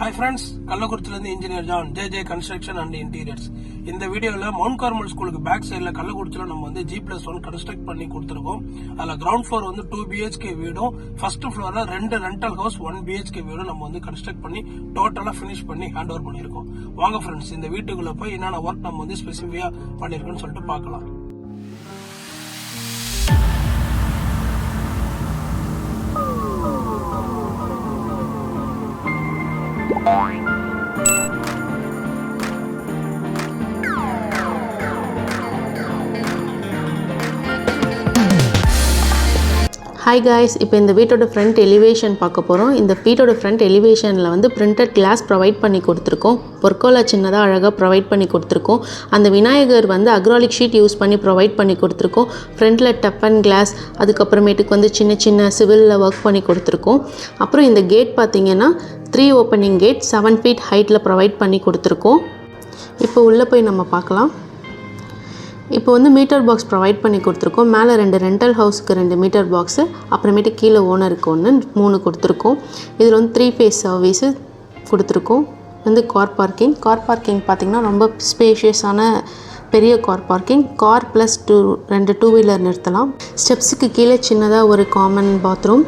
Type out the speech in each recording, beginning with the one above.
Hi friends கள்ளக்குறிச்சிலேருந்து engineer John J J construction and interiors இந்த வீடியோவில் mount Carmel ஸ்கூலுக்கு back சைடில் கள்ளக்குறிச்சியில் நம்ம வந்து ஜி பிளஸ் ஒன் கன்ஸ்ட்ரக்ட் பண்ணி கொடுத்துருக்கோம். அதில் கிரவுண்ட் ஃப்ளோர் வந்து டூ பிஹெச்கே வீடும் ஃபர்ஸ்ட் ஃப்ளோரில் ரெண்டு ரெண்டல் ஹவுஸ் ஒன் பிஹெச்கே வீடும் நம்ம வந்து கன்ஸ்ட்ரக்ட் பண்ணி டோட்டலாக ஃபினிஷ் பண்ணி ஹேண்ட் ஓவர் பண்ணியிருக்கோம். வாங்க ஃப்ரெண்ட்ஸ் இந்த வீட்டுக்குள்ளே போய் என்னென்ன ஒர்க் நம்ம வந்து ஸ்பெசிஃபிக்காக பண்ணியிருக்கோம்னு சொல்லிட்டு பார்க்கலாம். ஹாய் காய்ஸ் இப்போ இந்த வீட்டோட ஃப்ரண்ட் எலிவேஷன் பார்க்க போகிறோம் இந்த வீட்டோட ஃப்ரண்ட் எலிவேஷனில் வந்து பிரிண்டட் கிளாஸ் ப்ரொவைட் பண்ணி கொடுத்துருக்கோம். பொற்கோலா சின்னதாக அழகாக ப்ரொவைட் பண்ணி கொடுத்துருக்கோம். அந்த விநாயகர் வந்து அக்ராலிக் ஷீட் யூஸ் பண்ணி ப்ரொவைட் பண்ணி கொடுத்துருக்கோம். ஃப்ரண்ட்டில் டப்பன் கிளாஸ் அதுக்கப்புறமேட்டுக்கு வந்து சின்ன சின்ன சிவிலில் ஒர்க் பண்ணி கொடுத்துருக்கோம். அப்புறம் இந்த கேட் பார்த்தீங்கன்னா three opening gate seven feet ஹைட்டில் ப்ரொவைட் பண்ணி கொடுத்துருக்கோம். இப்போ உள்ளே போய் நம்ம பார்க்கலாம். இப்போ வந்து மீட்டர் பாக்ஸ் ப்ரொவைட் பண்ணி கொடுத்துருக்கோம். மேலே ரெண்டு ரெண்டல் ஹவுஸ்க்கு ரெண்டு மீட்டர் பாக்ஸு அப்புறமேட்டு கீழே ஓனருக்கு ஒன்று மூணு கொடுத்துருக்கோம். இதில் வந்து த்ரீ ஃபேஸ் சர்வீஸு கொடுத்துருக்கோம். வந்து கார் பார்க்கிங் கார் பார்க்கிங் பார்த்திங்கன்னா ரொம்ப ஸ்பேஷியஸான பெரிய car parking car plus two ரெண்டு டூ வீலர் நிறுத்தலாம். ஸ்டெப்ஸுக்கு கீழே சின்னதாக ஒரு காமன் பாத்ரூம்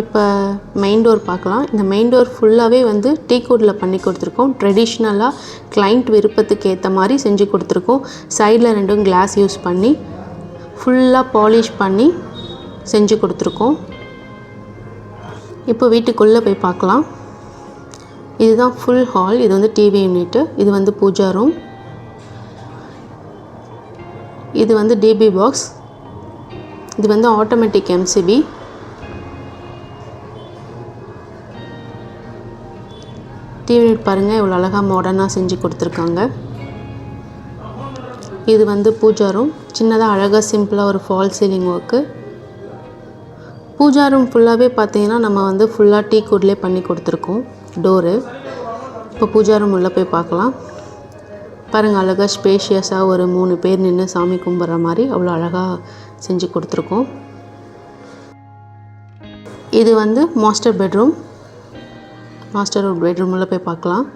இப்போ மெயின் டோர் பார்க்கலாம். இந்த மெயின் டோர் ஃபுல்லாகவே வந்து டீ பண்ணி கொடுத்துருக்கோம். ட்ரெடிஷ்னலாக கிளைண்ட் விருப்பத்துக்கு ஏற்ற மாதிரி செஞ்சு கொடுத்துருக்கோம். சைடில் ரெண்டும் கிளாஸ் யூஸ் பண்ணி ஃபுல்லாக பாலிஷ் பண்ணி செஞ்சு கொடுத்துருக்கோம். இப்போ வீட்டுக்குள்ளே போய் பார்க்கலாம். இதுதான் ஃபுல் ஹால் இது வந்து டிவி யூனிட்டு இது வந்து பூஜா ரூம் இது வந்து டிபி பாக்ஸ் இது வந்து ஆட்டோமேட்டிக் எம்சிபி பாருங்கள் இவ்வளோ அழகாக மாடர்னாக செஞ்சு கொடுத்துருக்காங்க. இது வந்து பூஜா ரூம் சின்னதாக அழகாக சிம்பிளாக ஒரு fall ceiling work puja room ஃபுல்லாகவே பார்த்தீங்கன்னா நம்ம வந்து ஃபுல்லாக டீ கூடலே பண்ணி கொடுத்துருக்கோம். டோரு இப்போ பூஜா ரூம் உள்ளே போய் பார்க்கலாம் பாருங்கள் அழகாக ஸ்பேஷியஸாக ஒரு மூணு பேர் நின்று சாமி கும்பிட்ற மாதிரி அவ்வளோ அழகாக செஞ்சு கொடுத்துருக்கோம். இது வந்து மாஸ்டர் பெட்ரூம் மாஸ்டர் பெட்ரூமில் போய் பார்க்கலாம்.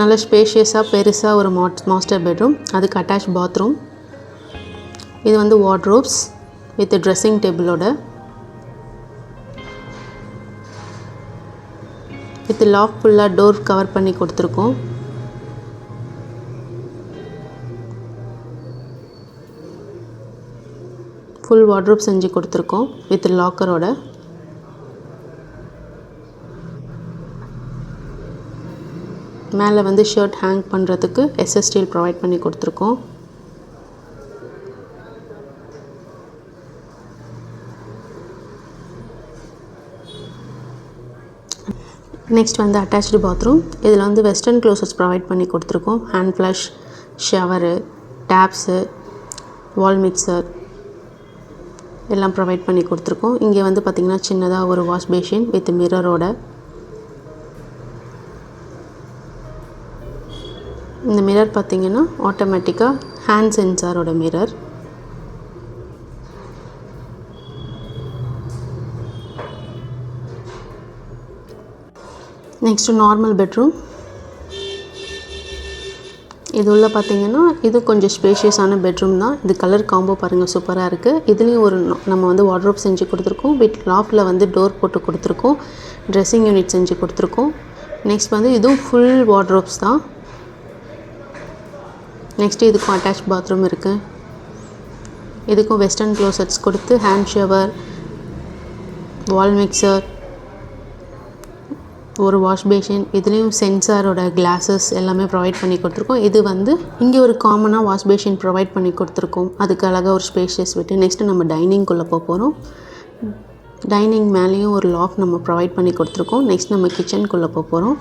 நல்ல ஸ்பேஷியஸாக பெருசாக ஒரு மாட் மாஸ்டர் பெட்ரூம் அதுக்கு அட்டாச் பாத்ரூம் இது வந்து வார்ட்ரோப்ஸ் வித் ட்ரெஸ்ஸிங் டேபிளோட வித் லாக் ஃபுல்லாக டோர் கவர் பண்ணி கொடுத்துருக்கோம். ஃபுல் வார்ட்ரோப் செஞ்சு கொடுத்துருக்கோம் வித் லாக்கரோட மேலே வந்து ஷர்ட் ஹேங் பண்ணுறதுக்கு எஸ்எஸ் ஸ்டீல் ப்ரொவைட் பண்ணி கொடுத்துருக்கோம். நெக்ஸ்ட் வந்து அட்டாச்டு பாத்ரூம் இதில் வந்து வெஸ்டர்ன் க்ளோசஸ் ப்ரொவைட் பண்ணி கொடுத்துருக்கோம். Hand flush shower taps wall mixer எல்லாம் ப்ரொவைட் பண்ணி கொடுத்துருக்கோம். இங்கே வந்து பார்த்திங்கன்னா சின்னதாக ஒரு வாஷ் பேஷின் வித் மிரரோட இந்த மிரர் பார்த்திங்கன்னா ஆட்டோமேட்டிக்காக ஹேண்ட் சென்சாரோட மிரர் நெக்ஸ்ட்டு நார்மல் பெட்ரூம் இது உள்ள பார்த்தீங்கன்னா இது கொஞ்சம் ஸ்பேஷியஸான பெட்ரூம் தான். இது கலர் காம்போ பாருங்கள் சூப்பராக இருக்குது இதுலேயும் ஒரு நம்ம வந்து வாட்ரோப் செஞ்சு கொடுத்துருக்கோம். வீட் லாஃப்டில் வந்து டோர் போட்டு கொடுத்துருக்கோம். ட்ரெஸ்ஸிங் யூனிட் செஞ்சு கொடுத்துருக்கோம். நெக்ஸ்ட் வந்து இதுவும் ஃபுல் வாட்ரோப்ஸ் தான். நெக்ஸ்ட்டு இதுக்கும் அட்டாச் பாத்ரூம் இருக்குது இதுக்கும் வெஸ்டர்ன் க்ளோசட்ஸ் கொடுத்து ஹேண்ட் ஷவர் வால் மிக்சர் ஒரு வாஷ் பேஷின் இதுலேயும் சென்சாரோட கிளாஸஸ் எல்லாமே ப்ரொவைட் பண்ணி கொடுத்துருக்கோம். இது வந்து இங்கே ஒரு காமனாக வாஷ் பேஷின் ப்ரொவைட் பண்ணி கொடுத்துருக்கோம். அதுக்கு அழகாக ஒரு ஸ்பேஷியஸ் விட்டு நெக்ஸ்ட்டு நம்ம டைனிங்குள்ளே போக போகிறோம் டைனிங் மேலேயும் ஒரு லாக் நம்ம ப்ரொவைட் பண்ணி கொடுத்துருக்கோம். நெக்ஸ்ட் நம்ம கிச்சனுக்குள்ளே போக போகிறோம்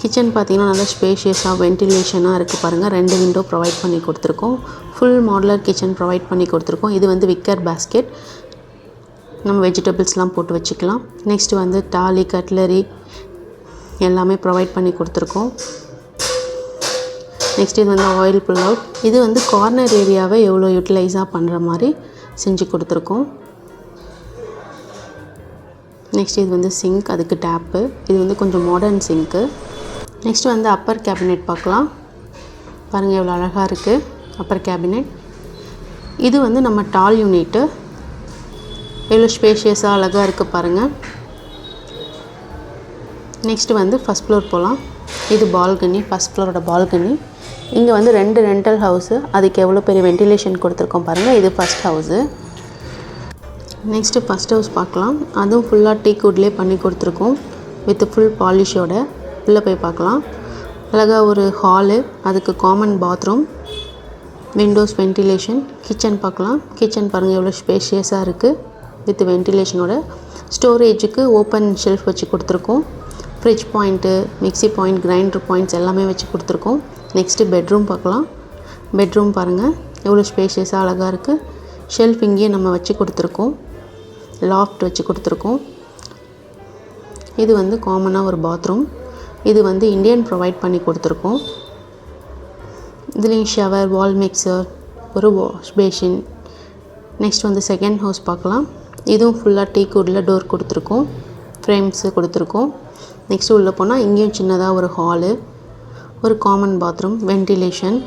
கிச்சன் பார்த்தீங்கன்னா நல்லா ஸ்பேஷியஸாக வென்டிலேஷனாக இருக்குது பாருங்கள் ரெண்டு விண்டோ ப்ரொவைட் பண்ணி கொடுத்துருக்கோம். ஃபுல் மாடலர் கிச்சன் ப்ரொவைட் பண்ணி கொடுத்துருக்கோம். இது வந்து விக்கர் பேஸ்கெட் நம்ம வெஜிடபிள்ஸ்லாம் போட்டு வச்சுக்கலாம். நெக்ஸ்ட்டு வந்து டாலி கட்லரி எல்லாமே ப்ரொவைட் பண்ணி கொடுத்துருக்கோம். நெக்ஸ்ட் இது வந்து ஆயில் புல் அவுட் இது வந்து கார்னர் ஏரியாவை எவ்வளோ யூட்டிலைஸாக பண்ணுற மாதிரி செஞ்சு கொடுத்துருக்கோம். நெக்ஸ்ட் இது வந்து சிங்க் அதுக்கு டேப்பு இது வந்து கொஞ்சம் மாடர்ன் சிங்க்கு நெக்ஸ்ட் வந்து அப்பர் கேபினெட் பார்க்கலாம். பாருங்கள் எவ்வளோ அழகாக இருக்குது அப்பர் கேபினெட் இது வந்து நம்ம டால் யூனிட்டு எவ்வளோ ஸ்பேஷியஸாக அழகாக இருக்குது பாருங்கள் நெக்ஸ்ட் வந்து ஃபஸ்ட் ஃப்ளோர் போகலாம் இது பால்கனி ஃபஸ்ட் ஃப்ளோரோட பால்கனி இங்கே வந்து ரெண்டு ரெண்டல் ஹவுஸு அதுக்கு எவ்வளோ பெரிய வென்டிலேஷன் கொடுத்துருக்கோம் பாருங்கள் இது first house next first house பார்க்கலாம். அதுவும் ஃபுல்லாக டீ குட்லேயே பண்ணி கொடுத்துருக்கோம். வித் ஃபுல் பாலிஷோட உள்ளே போய் பார்க்கலாம். அழகாக ஒரு ஹாலு அதுக்கு common bathroom windows ventilation kitchen பார்க்கலாம். கிச்சன் பாருங்கள் எவ்வளோ ஸ்பேஷியஸாக இருக்குது வித் வென்டிலேஷனோட ஸ்டோரேஜுக்கு ஓப்பன் ஷெல்ஃப் வச்சு கொடுத்துருக்கோம். Fridge point mixie point grinder points எல்லாமே வச்சு கொடுத்துருக்கோம். நெக்ஸ்ட்டு பெட்ரூம் பார்க்கலாம். பெட்ரூம் பாருங்கள் எவ்வளோ ஸ்பேஷியஸாக அழகாக இருக்குது ஷெல்ஃப் இங்கேயே நம்ம வச்சு கொடுத்துருக்கோம். லாஃப்ட் வச்சு கொடுத்துருக்கோம். இது வந்து காமனாக ஒரு பாத்ரூம் இது வந்து இந்தியன் ப்ரொவைட் பண்ணி கொடுத்துருக்கோம். இதுலேயும் ஷவர் வால் மிக்சர் ஒரு வாஷ் பேஷின் நெக்ஸ்ட் வந்து செகண்ட் ஹவுஸ் பார்க்கலாம். இதுவும் ஃபுல்லாக டீ குடில் டோர் கொடுத்துருக்கோம். ஃப்ரேம்ஸு கொடுத்துருக்கோம். நெக்ஸ்ட் உள்ளே போனால் இங்கேயும் சின்னதாக ஒரு ஹாலு ஒரு காமன் பாத்ரூம் வென்டிலேஷன்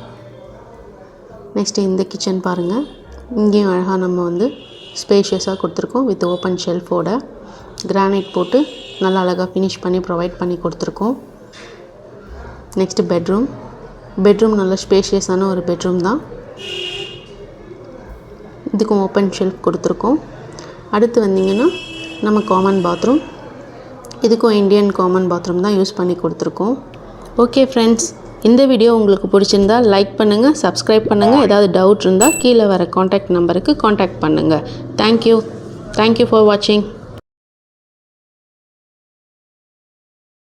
நெக்ஸ்ட்டு இந்த கிச்சன் பாருங்கள் இங்கேயும் அழகாக நம்ம வந்து ஸ்பேஷியஸாக கொடுத்துருக்கோம் வித் ஓப்பன் ஷெல்ஃபோட கிரானைட் போட்டு நல்லா அழகாக ஃபினிஷ் பண்ணி ப்ரொவைட் பண்ணி கொடுத்துருக்கோம். நெக்ஸ்ட்டு பெட்ரூம் பெட்ரூம் நல்ல ஸ்பேஷியஸான ஒரு பெட்ரூம் தான். இதுக்கும் ஓப்பன் ஷெல்ஃப் கொடுத்துருக்கோம். அடுத்து வந்தீங்கன்னா நம்ம காமன் பாத்ரூம் இதுக்கும் இந்தியன் காமன் பாத்ரூம் தான் யூஸ் பண்ணி கொடுத்துருக்கோம். ஓகே ஃப்ரெண்ட்ஸ் இந்த வீடியோ உங்களுக்கு பிடிச்சிருந்தா லைக் பண்ணுங்கள் சப்ஸ்கிரைப் பண்ணுங்கள் ஏதாவது டவுட் இருந்தால் கீழே வர காண்டாக்ட் நம்பருக்கு காண்டாக்ட் பண்ணுங்கள் தேங்க்யூ தேங்க்யூ ஃபார் வாட்சிங்